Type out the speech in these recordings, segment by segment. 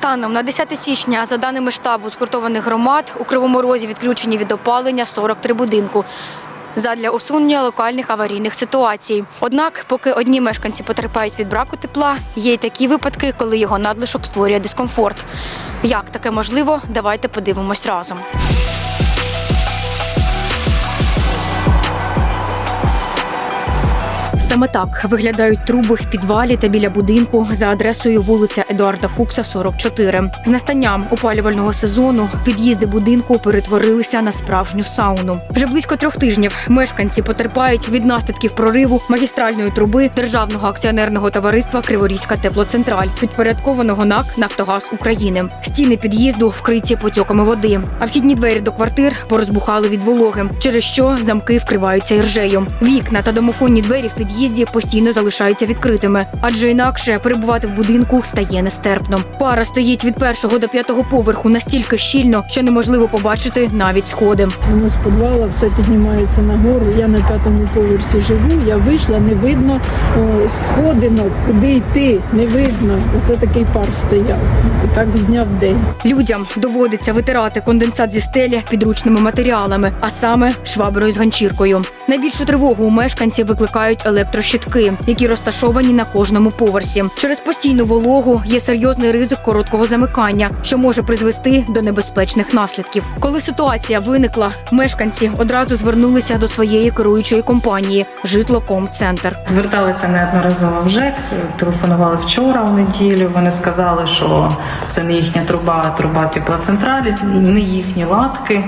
Станом на 10 січня, за даними штабу згуртованих громад, у Кривому Розі відключені від опалення 43 будинку. Задля усунення локальних аварійних ситуацій. Однак, поки одні мешканці потерпають від браку тепла, є й такі випадки, коли його надлишок створює дискомфорт. Як таке можливо, давайте подивимось разом. Саме так виглядають труби в підвалі та біля будинку за адресою вулиця Едуарда Фукса, 44. З настанням опалювального сезону під'їзди будинку перетворилися на справжню сауну. Вже близько трьох тижнів мешканці потерпають від наслідків прориву магістральної труби державного акціонерного товариства Криворізька теплоцентраль, підпорядкованого НАК Нафтогаз України. Стіни під'їзду вкриті потьоками води, а вхідні двері до квартир порозбухали від вологи, через що замки вкриваються іржею. Вікна та домофонні двері в під'їзді постійно залишаються відкритими, адже інакше перебувати в будинку стає нестерпно. Пара стоїть від першого до п'ятого поверху настільки щільно, що неможливо побачити навіть сходи. Воно з підвала все піднімається нагору. Я на п'ятому поверсі живу. Я вийшла, не видно о, сходинок, куди йти, не видно. Оце такий пар стояв. Так зняв день. Людям доводиться витирати конденсат зі стелі підручними матеріалами, а саме шваброю з ганчіркою. Найбільшу тривогу у мешканців викликають електрощитки, які розташовані на кожному поверсі. Через постійну вологу є серйозний ризик короткого замикання, що може призвести до небезпечних наслідків. Коли ситуація виникла, мешканці одразу звернулися до своєї керуючої компанії Житлокомцентр. Зверталися неодноразово в ЖЕК, телефонували вчора у неділю. Вони сказали, що це не їхня труба, а труба теплоцентралі, не їхні латки.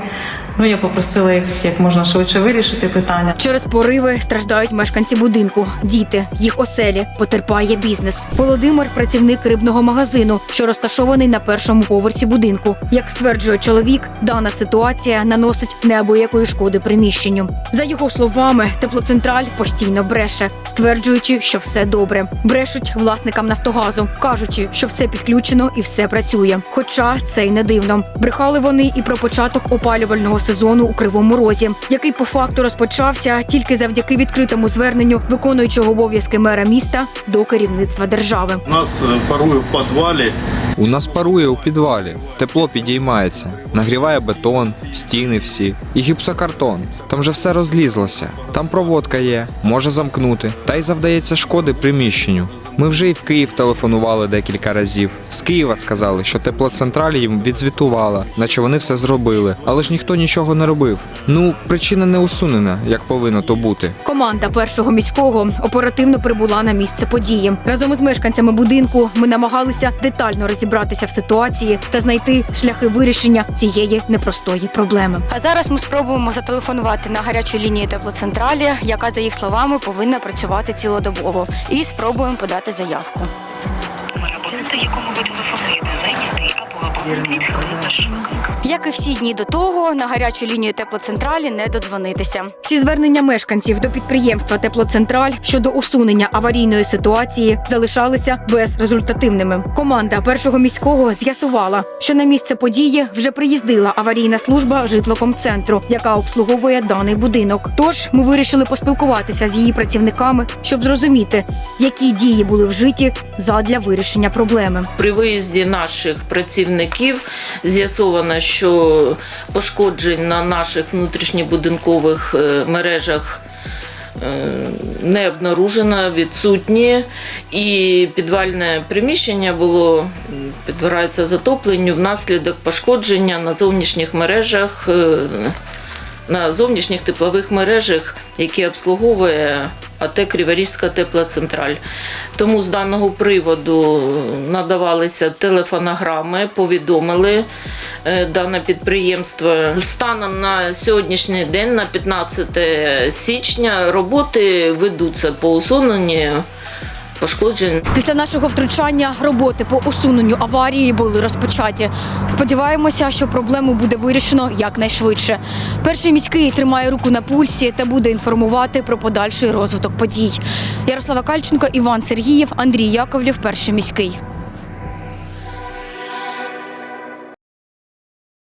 Ну я попросила їх як можна швидше вирішити питання. Через пориви страждають мешканці будинку, діти, їх оселі, потерпає бізнес. Володимир працівник рибного магазину, що розташований на першому поверсі будинку. Як стверджує чоловік, дана ситуація наносить неабиякої шкоди приміщенню. За його словами, теплоцентраль постійно бреше, стверджуючи, що все добре. Брешуть власникам Нафтогазу, кажучи, що все підключено і все працює. Хоча це й не дивно. Брехали вони і про початок опалювального сезону у Кривому Розі, який по факту розпочався тільки завдяки відкритому зверненню виконуючого обов'язки мера міста до керівництва держави. У нас е, парує в підвалі. У нас парує у підвалі, тепло підіймається, нагріває бетон, стіни всі і гіпсокартон. Там же все розлізлося. Там проводка є, може замкнути, та й завдається шкоди приміщенню. Ми вже і в Київ телефонували декілька разів. З Києва сказали, що теплоцентраль їм відзвітувала, наче вони все зробили, але ж ніхто нічого не робив. Ну, причина не усунена, як повинно то бути. Команда першого міського оперативно прибула на місце події. Разом із мешканцями будинку ми намагалися детально розібратися в ситуації та знайти шляхи вирішення цієї непростої проблеми. А зараз ми спробуємо зателефонувати на гарячу лінію теплоцентралі, яка за їх словами повинна працювати цілодобово, і спробуємо подати заявку. абонента, якому ви телефонуєте, зайнятий або абонент. Як і всі дні до того, на гарячу лінію теплоцентралі не додзвонитися. Всі звернення мешканців до підприємства Теплоцентраль щодо усунення аварійної ситуації залишалися безрезультативними. Команда першого міського з'ясувала, що на місце події вже приїздила аварійна служба житлокомцентру, яка обслуговує даний будинок. Тож ми вирішили поспілкуватися з її працівниками, щоб зрозуміти, які дії були вжиті задля вирішення проблеми. При виїзді наших працівників з'ясовано, що пошкоджень на наших внутрішньобудинкових е, мережах е, не обнаружено, відсутні, і підвальне приміщення було підбирається затопленню внаслідок пошкодження на зовнішніх мережах. е, На зовнішніх теплових мережах, які обслуговує АТ Криворізька теплоцентраль. Тому з даного приводу надавалися телефонограми, повідомили е, дане підприємство. Станом на сьогоднішній день, на 15 січня, роботи ведуться по усуненню пошкоджень Після нашого втручання роботи по усуненню аварії були розпочаті. Сподіваємося, що проблему буде вирішено якнайшвидше. Перший міський тримає руку на пульсі та буде інформувати про подальший розвиток подій. Ярослава Кальченко, Іван Сергієв, Андрій Яковлів, перший міський.